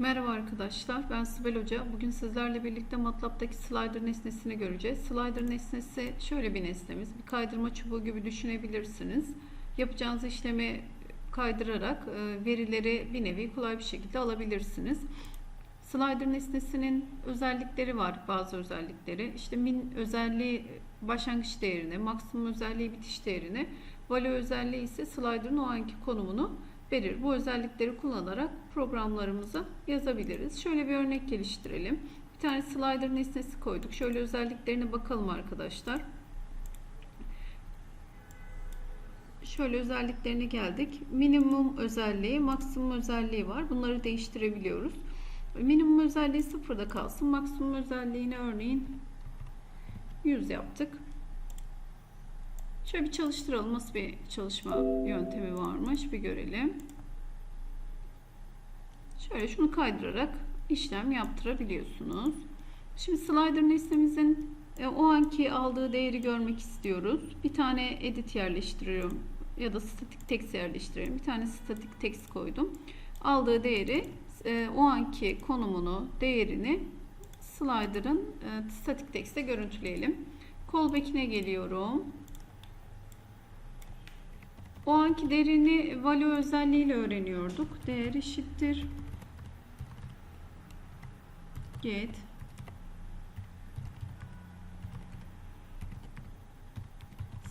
Merhaba arkadaşlar, ben Sibel Hoca. Bugün sizlerle birlikte MATLAB'daki slider nesnesini göreceğiz. Slider nesnesi şöyle bir nesnemiz. Bir kaydırma çubuğu gibi düşünebilirsiniz. Yapacağınız işlemi kaydırarak e, verileri bir nevi kolay bir şekilde alabilirsiniz. Slider nesnesinin özellikleri var, bazı özellikleri. İşte min özelliği başlangıç değerini, maksimum özelliği bitiş değerini, value özelliği ise slider'ın o anki konumunu verir. Bu özellikleri kullanarak programlarımızı yazabiliriz. Şöyle bir örnek geliştirelim. Bir tane slider nesnesi koyduk. Şöyle özelliklerine bakalım arkadaşlar. Şöyle özelliklerine geldik. Minimum özelliği, maksimum özelliği var. Bunları değiştirebiliyoruz. Minimum özelliği sıfırda kalsın. Maksimum özelliğini örneğin 100 yaptık. Şöyle bir çalıştıralım. Nasıl bir çalışma yöntemi varmış bir görelim. Şöyle şunu kaydırarak işlem yaptırabiliyorsunuz. Şimdi slider nesnemizin e, o anki aldığı değeri görmek istiyoruz. Bir tane edit yerleştiriyorum ya da statik text yerleştiriyorum. Bir tane statik text koydum. Aldığı değeri e, o anki konumunu, değerini slider'ın e, statik text'e görüntüleyelim. Callback'ine geliyorum. O anki değerini value özelliğiyle öğreniyorduk. Değer eşittir. Get.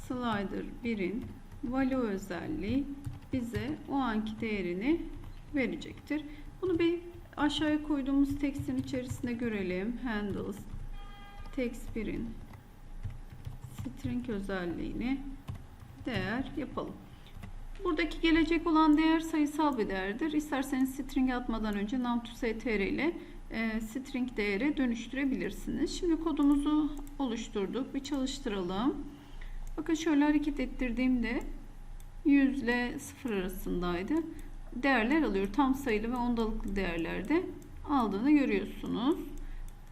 Slider 1'in value özelliği bize o anki değerini verecektir. Bunu bir aşağıya koyduğumuz tekstin içerisinde görelim. Handles text 1'in string özelliğini değer yapalım. Buradaki gelecek olan değer sayısal bir değerdir. İsterseniz string atmadan önce num2str ile e, string değeri dönüştürebilirsiniz. Şimdi kodumuzu oluşturduk. Bir çalıştıralım. Bakın şöyle hareket ettirdiğimde 100 ile 0 arasındaydı. Değerler alıyor. Tam sayılı ve ondalıklı değerlerde aldığını görüyorsunuz.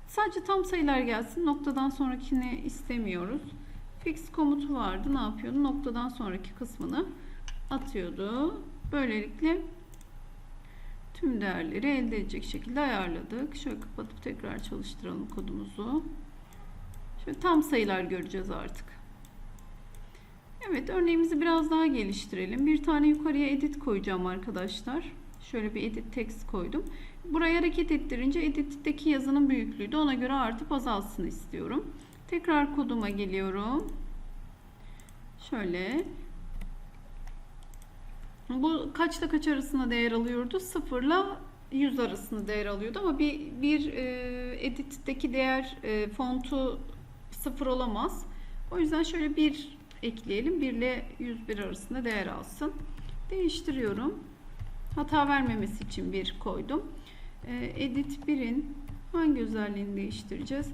Sadece tam sayılar gelsin. Noktadan sonrakini istemiyoruz. Fix komutu vardı. Ne yapıyordu? Noktadan sonraki kısmını atıyordu. Böylelikle tüm değerleri elde edecek şekilde ayarladık. Şöyle kapatıp tekrar çalıştıralım kodumuzu. Şöyle tam sayılar göreceğiz artık. Evet örneğimizi biraz daha geliştirelim. Bir tane yukarıya edit koyacağım arkadaşlar. Şöyle bir edit text koydum. Buraya hareket ettirince editteki yazının büyüklüğü de ona göre artıp azalsın istiyorum. Tekrar koduma geliyorum. Şöyle bu kaçta kaç arasında değer alıyordu? 0 ile 100 arasında değer alıyordu ama bir, bir e, editteki değer e, fontu 0 olamaz. O yüzden şöyle bir ekleyelim. 1 ile 101 arasında değer alsın. Değiştiriyorum. Hata vermemesi için 1 koydum. E, edit 1'in hangi özelliğini değiştireceğiz?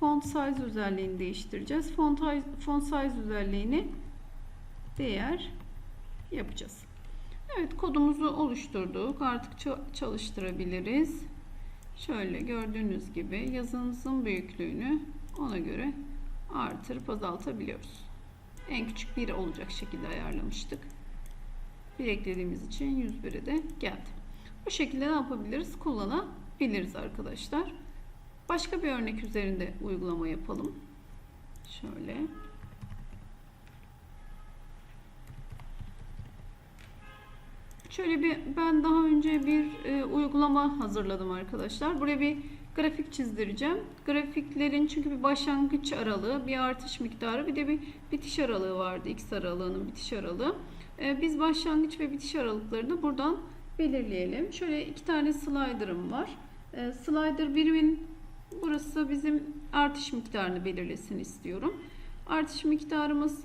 Font size özelliğini değiştireceğiz. Font, font size özelliğini değer yapacağız. Evet kodumuzu oluşturduk. Artık çalıştırabiliriz. Şöyle gördüğünüz gibi yazınızın büyüklüğünü ona göre artırıp azaltabiliyoruz. En küçük 1 olacak şekilde ayarlamıştık. 1 eklediğimiz için 101'e de geldi. Bu şekilde ne yapabiliriz? Kullanabiliriz arkadaşlar. Başka bir örnek üzerinde uygulama yapalım. Şöyle. Şöyle bir ben daha önce bir e, uygulama hazırladım arkadaşlar. Buraya bir grafik çizdireceğim. Grafiklerin çünkü bir başlangıç aralığı, bir artış miktarı, bir de bir bitiş aralığı vardı. X aralığının bitiş aralığı. E, biz başlangıç ve bitiş aralıklarını buradan belirleyelim. Şöyle iki tane slider'ım var. E, slider birimin burası bizim artış miktarını belirlesin istiyorum. Artış miktarımız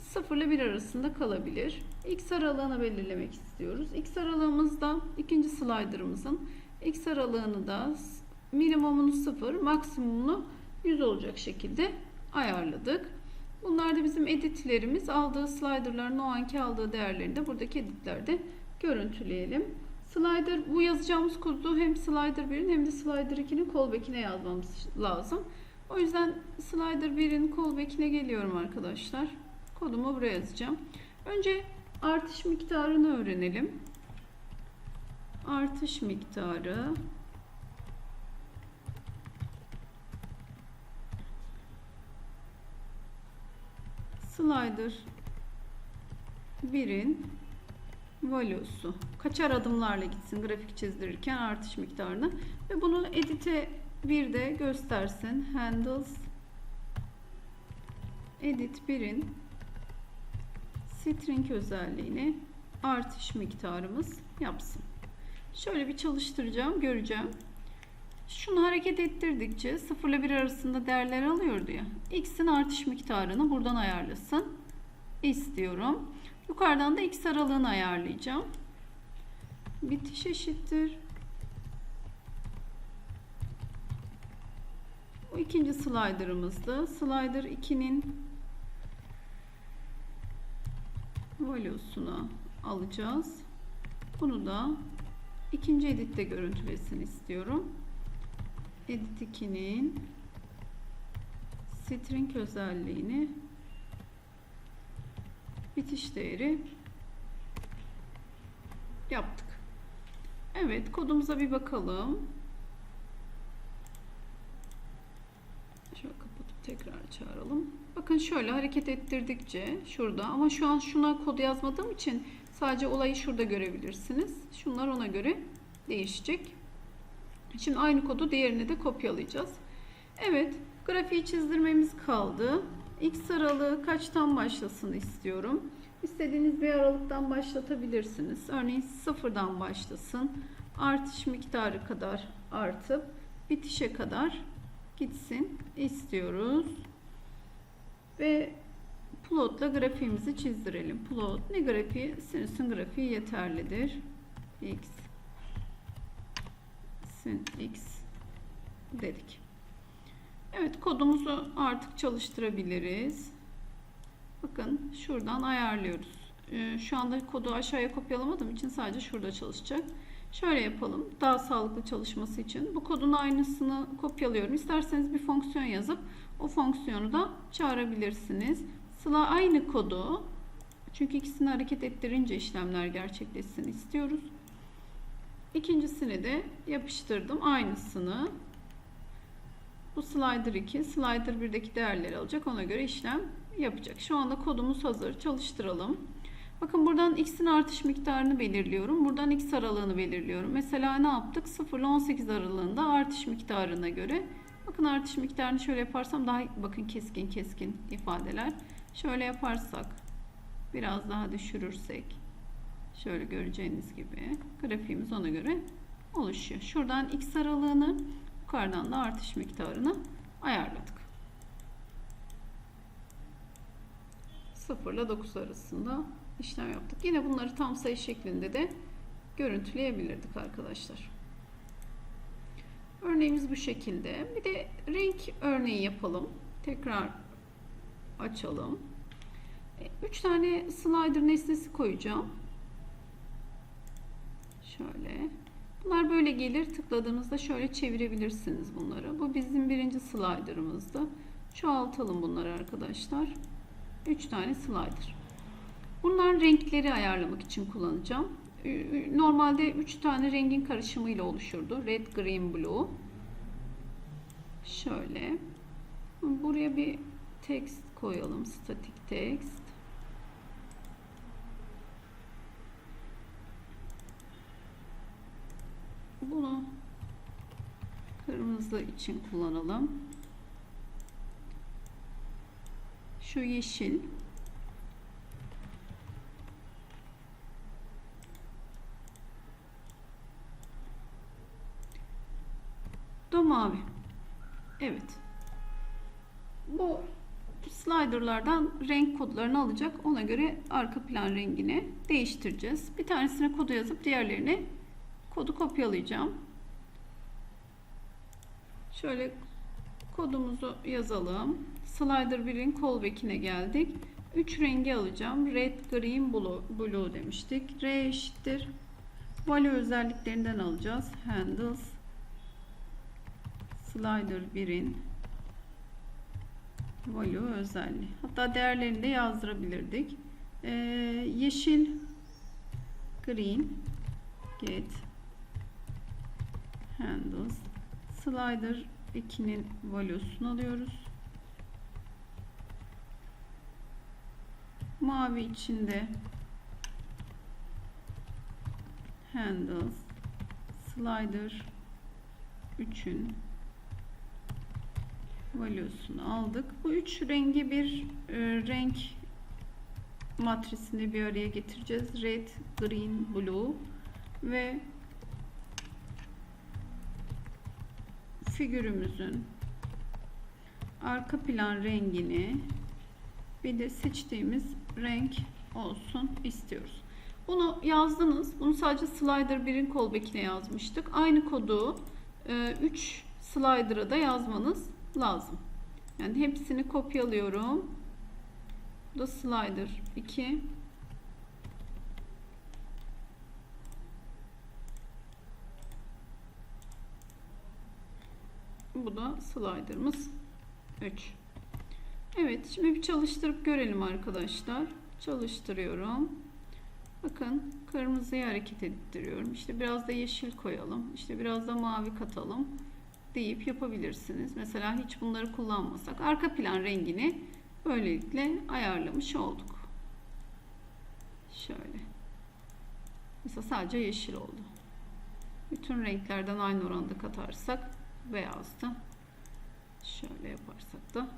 0 ile 1 arasında kalabilir. X aralığını belirlemek istiyoruz. X aralığımızda ikinci slider'ımızın X aralığını da minimumunu 0, maksimumunu 100 olacak şekilde ayarladık. Bunlar da bizim editlerimiz. Aldığı slider'ların o anki aldığı değerlerini de buradaki editlerde görüntüleyelim. Slider bu yazacağımız kodu hem slider 1'in hem de slider 2'nin callback'ine yazmamız lazım. O yüzden slider 1'in callback'ine geliyorum arkadaşlar. Kodumu buraya yazacağım. Önce artış miktarını öğrenelim. Artış miktarı slider 1'in value'su. Kaçar adımlarla gitsin grafik çizdirirken artış miktarını ve bunu edit'e bir de göstersin. Handles edit 1'in string özelliğini artış miktarımız yapsın. Şöyle bir çalıştıracağım, göreceğim. Şunu hareket ettirdikçe 0 ile 1 arasında değerler alıyordu ya. X'in artış miktarını buradan ayarlasın. istiyorum. Yukarıdan da X aralığını ayarlayacağım. Bitiş eşittir. Bu ikinci slider'ımızdı. Slider 2'nin value'sunu alacağız. Bunu da ikinci editte görüntülesin istiyorum. Edit 2'nin string özelliğini bitiş değeri yaptık. Evet kodumuza bir bakalım. Şöyle kapatıp tekrar çağıralım. Bakın şöyle hareket ettirdikçe şurada ama şu an şuna kod yazmadığım için sadece olayı şurada görebilirsiniz. Şunlar ona göre değişecek. Şimdi aynı kodu diğerine de kopyalayacağız. Evet grafiği çizdirmemiz kaldı. X aralığı kaçtan başlasın istiyorum. İstediğiniz bir aralıktan başlatabilirsiniz. Örneğin sıfırdan başlasın. Artış miktarı kadar artıp bitişe kadar gitsin istiyoruz. Ve plotla grafiğimizi çizdirelim. Plot ne grafiği? Sinüsün grafiği yeterlidir. X sin x dedik. Evet kodumuzu artık çalıştırabiliriz. Bakın şuradan ayarlıyoruz. Ee, şu anda kodu aşağıya kopyalamadığım için sadece şurada çalışacak. Şöyle yapalım. Daha sağlıklı çalışması için. Bu kodun aynısını kopyalıyorum. İsterseniz bir fonksiyon yazıp o fonksiyonu da çağırabilirsiniz. Sıla aynı kodu çünkü ikisini hareket ettirince işlemler gerçekleşsin istiyoruz. İkincisini de yapıştırdım. Aynısını. Bu slider 2, slider 1'deki değerleri alacak. Ona göre işlem yapacak. Şu anda kodumuz hazır. Çalıştıralım. Bakın buradan x'in artış miktarını belirliyorum. Buradan x aralığını belirliyorum. Mesela ne yaptık? 0 ile 18 aralığında artış miktarına göre. Bakın artış miktarını şöyle yaparsam daha bakın keskin keskin ifadeler. Şöyle yaparsak biraz daha düşürürsek şöyle göreceğiniz gibi grafiğimiz ona göre oluşuyor. Şuradan x aralığını yukarıdan da artış miktarını ayarladık. 0 ile 9 arasında işlem yaptık. Yine bunları tam sayı şeklinde de görüntüleyebilirdik arkadaşlar. Örneğimiz bu şekilde. Bir de renk örneği yapalım. Tekrar açalım. 3 e, tane slider nesnesi koyacağım. Şöyle. Bunlar böyle gelir. Tıkladığınızda şöyle çevirebilirsiniz bunları. Bu bizim birinci slider'ımızdı. Çoğaltalım bunları arkadaşlar. 3 tane slider. Bunlar renkleri ayarlamak için kullanacağım. Normalde 3 tane rengin karışımıyla oluşurdu. Red, green, blue. Şöyle. Buraya bir text koyalım. Static text. Bunu kırmızı için kullanalım. Şu yeşil. Do mavi. Evet. Bu slider'lardan renk kodlarını alacak. Ona göre arka plan rengini değiştireceğiz. Bir tanesine kodu yazıp diğerlerini kodu kopyalayacağım. Şöyle kodumuzu yazalım. Slider 1'in callback'ine geldik. 3 rengi alacağım. Red, green, blue, blue demiştik. R eşittir. Value özelliklerinden alacağız. Handles Slider 1'in value özelliği. Hatta değerlerini de yazdırabilirdik. Ee, yeşil green get handles slider 2'nin value'sunu alıyoruz. Mavi içinde handles slider 3'ün value'sunu aldık. Bu üç rengi bir e, renk matrisini bir araya getireceğiz. Red, green, blue ve figürümüzün arka plan rengini bir de seçtiğimiz renk olsun istiyoruz. Bunu yazdınız. Bunu sadece slider 1'in callback'ine yazmıştık. Aynı kodu 3 slider'a da yazmanız lazım. Yani hepsini kopyalıyorum. Bu da slider 2. Bu da slider'ımız 3. Evet, şimdi bir çalıştırıp görelim arkadaşlar. Çalıştırıyorum. Bakın kırmızıyı hareket ettiriyorum. İşte biraz da yeşil koyalım. İşte biraz da mavi katalım deyip yapabilirsiniz. Mesela hiç bunları kullanmasak arka plan rengini böylelikle ayarlamış olduk. Şöyle. Mesela sadece yeşil oldu. Bütün renklerden aynı oranda katarsak beyazdı. Şöyle yaparsak da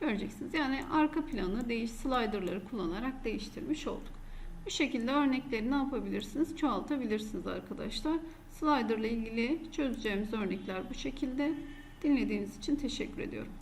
göreceksiniz. Yani arka planı değiş slider'ları kullanarak değiştirmiş olduk. Bu şekilde örnekleri ne yapabilirsiniz? Çoğaltabilirsiniz arkadaşlar. Slider ile ilgili çözeceğimiz örnekler bu şekilde. Dinlediğiniz için teşekkür ediyorum.